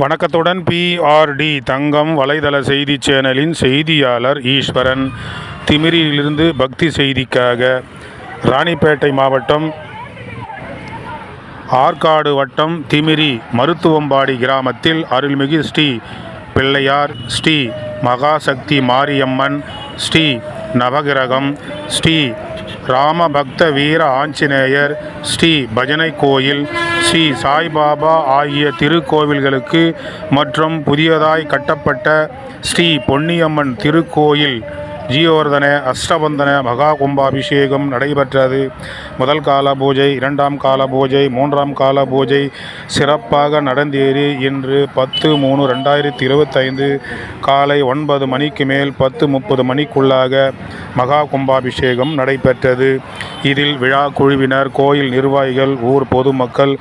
வணக்கத்துடன் பிஆர்டி தங்கம் வலைதள செய்தி சேனலின் செய்தியாளர் ஈஸ்வரன். திமிரியிலிருந்து பக்தி செய்திக்காக ராணிப்பேட்டை மாவட்டம் ஆற்காடு வட்டம் திமிரி மருத்துவம்பாடி கிராமத்தில் அருள்மிகு ஸ்ரீ பிள்ளையார் ஸ்ரீ மகாசக்தி மாரியம்மன் ஸ்ரீ நவகிரகம் ஸ்ரீ ராமபக்த வீர ஆஞ்சநேயர் ஸ்ரீ பஜனை கோயில் ஸ்ரீ சாய்பாபா ஆகிய திருக்கோவில்களுக்கு மற்றும் புதியதாய் கட்டப்பட்ட ஸ்ரீ பொன்னியம்மன் திருக்கோயில் ஜீவர்தன அஷ்டபந்தன மகா கும்பாபிஷேகம் நடைபெற்றது. முதல் கால பூஜை இரண்டாம் கால பூஜை மூன்றாம் கால பூஜை சிறப்பாக நடந்தேறி இன்று பத்து மூணு ரெண்டாயிரத்தி இருபத்தைந்து காலை ஒன்பது மணிக்கு மேல் பத்து முப்பது மணிக்குள்ளாக மகா கும்பாபிஷேகம் நடைபெற்றது. இதில் விழா குழுவினர் கோயில் நிர்வாகிகள் ஊர் பொதுமக்கள்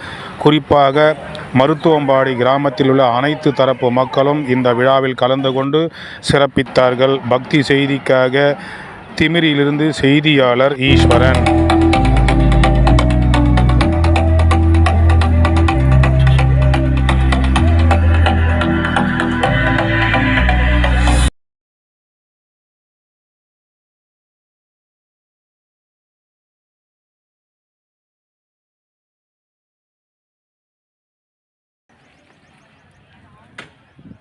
குறிப்பாக மருத்துவம்பாடி கிராமத்தில் உள்ள அனைத்து தரப்பு மக்களும் இந்த விழாவில் கலந்து கொண்டு சிறப்பித்தார்கள். பக்தி செய்திக்காக திமிரியிலிருந்து செய்தியாளர் ஈஸ்வரன்.